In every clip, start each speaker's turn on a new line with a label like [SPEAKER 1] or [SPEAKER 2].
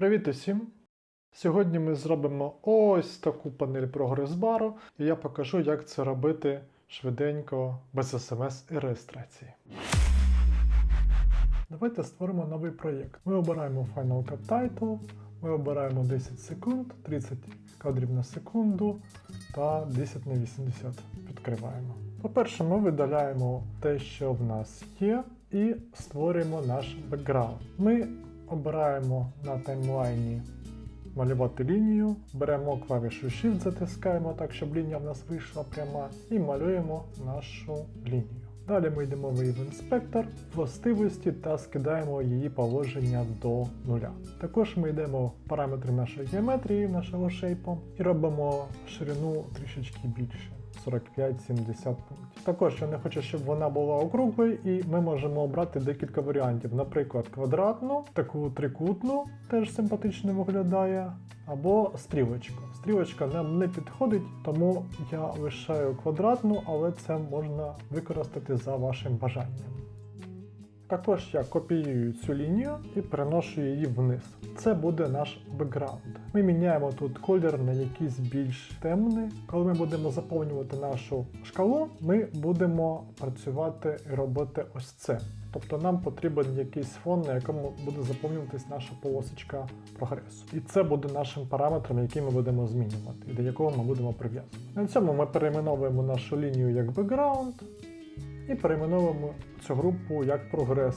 [SPEAKER 1] Привіт усім! Сьогодні ми зробимо ось таку панель прогрес-бару, і я покажу, як це робити швиденько, без смс і реєстрації. Давайте створимо новий проєкт. Ми обираємо Final Cut Title, ми обираємо 10 секунд, 30 кадрів на секунду та 10 на 80 відкриваємо. По-перше, ми видаляємо те, що в нас є, і створюємо наш бекграунд. Ми обираємо на таймлайні малювати лінію, беремо клавішу Shift, затискаємо так, щоб лінія в нас вийшла пряма, і малюємо нашу лінію. Далі ми йдемо в Inspector, властивості та скидаємо її положення до нуля. Також ми йдемо в параметри нашої геометрії, нашого шейпу, і робимо ширину трішечки більше. 45-70 пунктів. Також я не хочу, щоб вона була округлою, і ми можемо обрати декілька варіантів. Наприклад, квадратну, таку трикутну, теж симпатично виглядає, або стрілочку. Стрілочка нам не підходить, тому я лишаю квадратну, але це можна використати за вашим бажанням. Також я копіюю цю лінію і переношу її вниз. Це буде наш бекграунд. Ми міняємо тут колір на якийсь більш темний. Коли ми будемо заповнювати нашу шкалу, ми будемо працювати і робити ось це. Тобто нам потрібен якийсь фон, на якому буде заповнюватись наша полосочка прогресу. І це буде нашим параметром, який ми будемо змінювати, і до якого ми будемо прив'язувати. На цьому ми перейменовуємо нашу лінію як бекграунд і перейменовуємо цю групу як прогрес.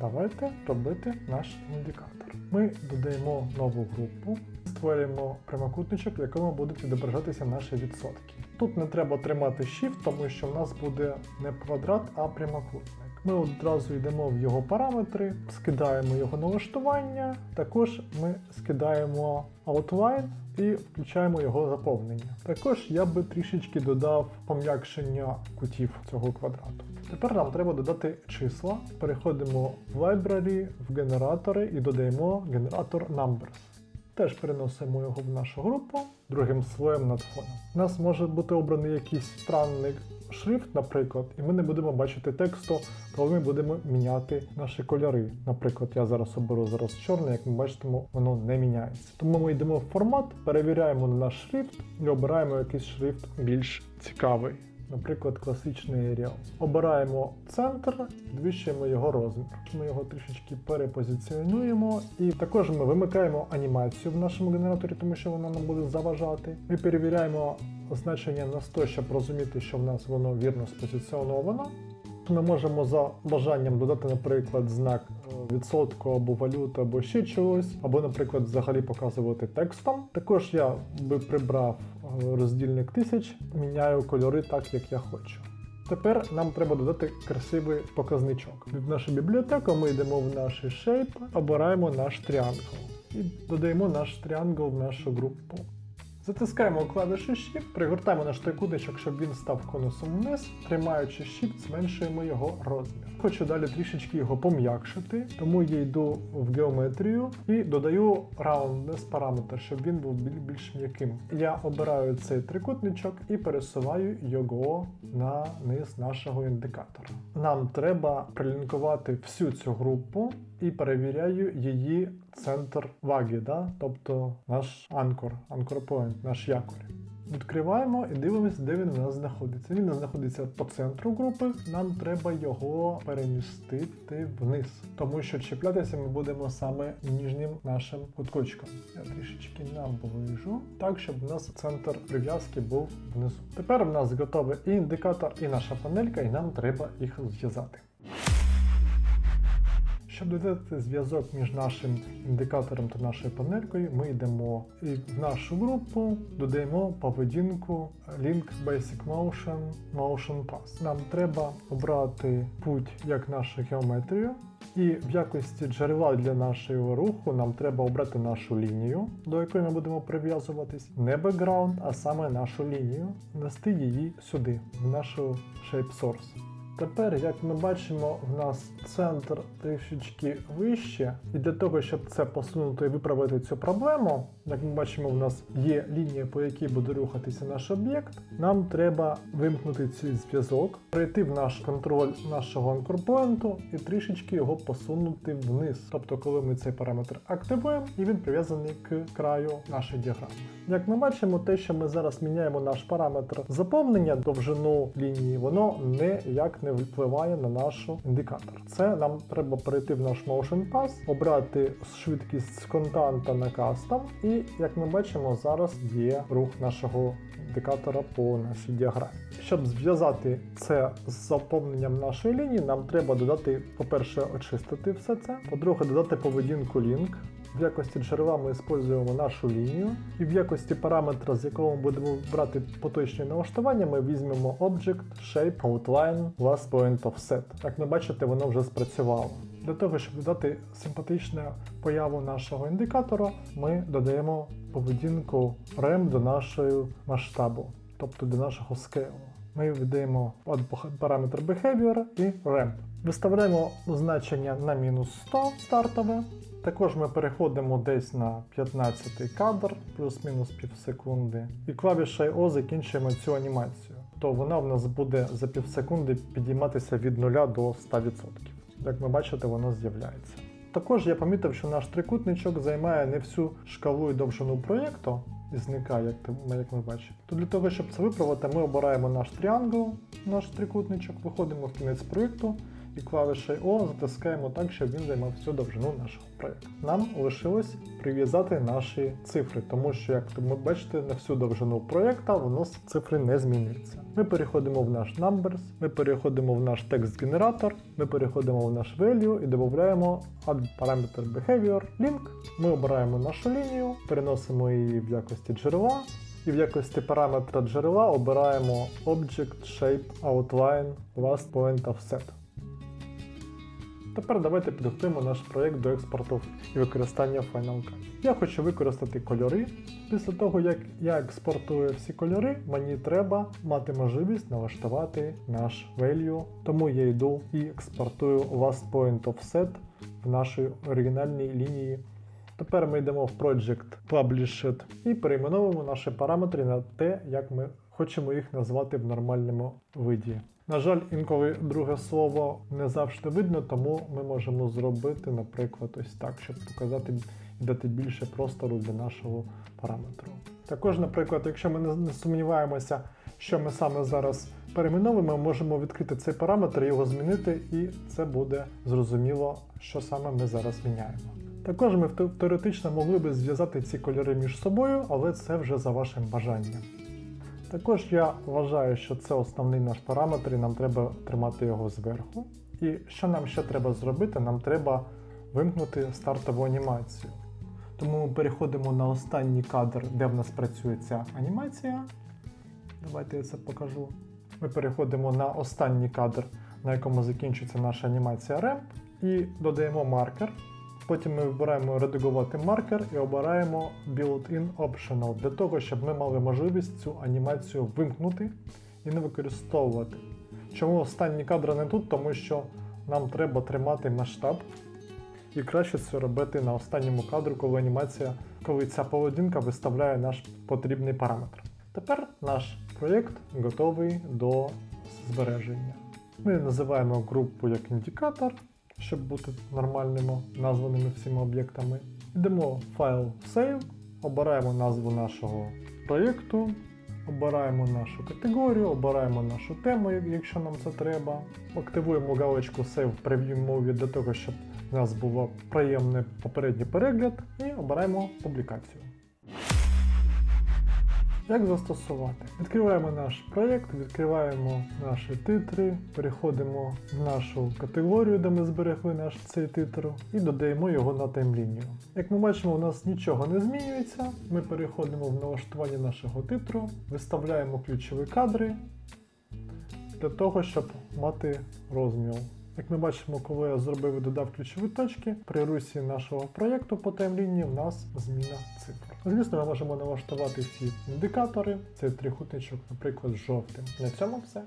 [SPEAKER 1] Давайте робити наш індикатор. Ми додаємо нову групу, створюємо прямокутничок, в якому будуть відображатися наші відсотки. Тут не треба тримати Shift, тому що в нас буде не квадрат, а прямокутник. Ми одразу йдемо в його параметри, скидаємо його налаштування, також ми скидаємо outline і включаємо його заповнення. Також я би трішечки додав пом'якшення кутів цього квадрату. Тепер нам треба додати числа. Переходимо в Library, в генератори і додаємо генератор Numbers. Теж переносимо його в нашу групу другим слоєм над фоном. У нас може бути обраний якийсь странний шрифт, наприклад, і ми не будемо бачити тексту, коли ми будемо міняти наші кольори. Наприклад, я зараз оберу зараз чорний, як ми бачимо, воно не міняється. Тому ми йдемо в формат, перевіряємо на наш шрифт і обираємо якийсь шрифт більш цікавий. Наприклад, класичний Arial. Обираємо центр, підвищуємо його розмір. Ми його трішечки перепозиціонуємо, і також ми вимикаємо анімацію в нашому генераторі, тому що вона нам буде заважати. Ми перевіряємо значення на 100, щоб розуміти, що в нас воно вірно спозиціоновано. Ми можемо за бажанням додати, наприклад, знак е, відсотку або валюту, або ще чогось, або, наприклад, взагалі показувати текстом. Також я би прибрав е, роздільник тисяч, міняю кольори так, як я хочу. Тепер нам треба додати красивий показничок. В нашу бібліотеку ми йдемо в наш shape, обираємо наш тріангл і додаємо наш тріангл в нашу групу. Затискаємо клавішу Shift, пригортаємо наш трикутничок, щоб він став конусом вниз, тримаючи Shift, зменшуємо його розмір. Хочу далі трішечки його пом'якшити, тому я йду в геометрію і додаю roundness параметр, щоб він був більш м'яким. Я обираю цей трикутничок і пересуваю його на низ нашого індикатора. Нам треба прилінкувати всю цю групу і перевіряю її центр ваги, да? тобто наш анкор, анкор point, наш якорь. Відкриваємо і дивимося, де він у нас знаходиться. Він у нас знаходиться по центру групи, нам треба його перемістити вниз, тому що чіплятися ми будемо саме ніжнім нашим куточком. Я трішечки наближу, так, щоб у нас центр прив'язки був внизу. Тепер в нас готовий і індикатор, і наша панелька, і нам треба їх зв'язати. Щоб додати зв'язок між нашим індикатором та нашою панелькою, ми йдемо в нашу групу додаємо поведінку Link Basic Motion Motion Path. Нам треба обрати путь як нашу геометрію, і в якості джерела для нашого руху нам треба обрати нашу лінію, до якої ми будемо прив'язуватись. Не бекграунд, а саме нашу лінію, нести її сюди, в нашу Shape Source. Тепер, як ми бачимо, в нас центр трішечки вище, і для того, щоб це посунути і виправити цю проблему, як ми бачимо, в нас є лінія, по якій буде рухатися наш об'єкт. Нам треба вимкнути цей зв'язок, прийти в наш контроль нашого анкорпоінту і трішечки його посунути вниз. Тобто, коли ми цей параметр активуємо, і він прив'язаний к краю нашої діаграми. Як ми бачимо, те, що ми зараз міняємо наш параметр заповнення довжину лінії, воно ніяк не впливає на наш індикатор. Це нам треба перейти в наш Motion Pass, обрати швидкість з контанта на кастом, і як ми бачимо, зараз є рух нашого індикатора по нашій діаграмі. Щоб зв'язати це з заповненням нашої лінії, нам треба додати, по-перше, очистити все це, по-друге, додати поведінку link. В якості джерела ми використовуємо нашу лінію, і в якості параметра, з якого ми будемо брати поточні налаштування, ми візьмемо Object, Shape, Outline, Last Point Offset. Як ви бачите, воно вже спрацювало. Для того, щоб додати симпатичну появу нашого індикатора, ми додаємо поведінку REM до нашого масштабу, тобто до нашого скейлу. Ми віддаємо параметр Behavior і REM. Виставляємо значення на мінус 100 стартове. Також ми переходимо десь на 15 кадр, плюс-мінус пів секунди. І клавішою O закінчуємо цю анімацію. То вона в нас буде за пів секунди підійматися від 0 до 100%. Як ви бачите, воно з'являється. Також я помітив, що наш трикутничок займає не всю шкалу і довжину проєкту і зникає, як, ти- як ми бачимо. То для того, щоб це виправити, ми обираємо наш тріангл, наш трикутничок, виходимо в кінець проєкту і клавішею O затискаємо так, щоб він займав всю довжину нашого проєкту. Нам лишилось прив'язати наші цифри, тому що, як ви бачите, на всю довжину проєкта воно цифри не змінюється. Ми переходимо в наш numbers, ми переходимо в наш текст-генератор, ми переходимо в наш value і додаємо add параметр behavior link. Ми обираємо нашу лінію, переносимо її в якості джерела. І в якості параметра джерела обираємо Object Shape Outline Last Point Offset. Тепер давайте підготуємо наш проєкт до експорту і використання Final Cut. Я хочу використати кольори. Після того, як я експортую всі кольори, мені треба мати можливість налаштувати наш value. Тому я йду і експортую Last Point Offset в нашій оригінальній лінії. Тепер ми йдемо в Project Published і перейменовуємо наші параметри на те, як ми хочемо їх назвати в нормальному виді. На жаль, інколи друге слово не завжди видно, тому ми можемо зробити, наприклад, ось так, щоб показати і дати більше простору для нашого параметру. Також, наприклад, якщо ми не- сумніваємося, що ми саме зараз перейменовуємо, ми можемо відкрити цей параметр, його змінити, і це буде зрозуміло, що саме ми зараз міняємо. Також ми теоретично могли би зв'язати ці кольори між собою, але це вже за вашим бажанням. Також я вважаю, що це основний наш параметр, і нам треба тримати його зверху. І що нам ще треба зробити? Нам треба вимкнути стартову анімацію. Тому ми переходимо на останній кадр, де в нас працює ця анімація. Давайте я це покажу. Ми переходимо на останній кадр, на якому закінчується наша анімація REM, і додаємо маркер. Потім ми вибираємо редагувати маркер і обираємо Built-in Optional для того, щоб ми мали можливість цю анімацію вимкнути і не використовувати. Чому останні кадри не тут? Тому що нам треба тримати масштаб і краще це робити на останньому кадру, коли анімація, коли ця поведінка виставляє наш потрібний параметр. Тепер наш проєкт готовий до збереження. Ми називаємо групу як індикатор, щоб бути нормальними названими всіма об'єктами. Йдемо в файл Save, обираємо назву нашого проєкту, обираємо нашу категорію, обираємо нашу тему, якщо нам це треба. Активуємо галочку Save Preview Movie для того, щоб у нас був приємний попередній перегляд, і обираємо публікацію. Як застосувати? Відкриваємо наш проєкт, відкриваємо наші титри, переходимо в нашу категорію, де ми зберегли наш цей титр, і додаємо його на таймлінію. Як ми бачимо, у нас нічого не змінюється. Ми переходимо в налаштування нашого титру, виставляємо ключові кадри для того, щоб мати розмір. Як ми бачимо, коли я зробив і додав ключові точки, при русі нашого проєкту по таймлінії в нас зміна цифр. Звісно, ми можемо налаштувати всі індикатори. Цей трикутничок, наприклад, жовтим. На цьому все.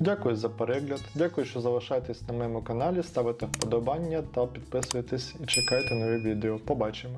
[SPEAKER 1] Дякую за перегляд. Дякую, що залишаєтесь на моєму каналі, ставите вподобання та підписуєтесь і чекайте нові відео. Побачимось!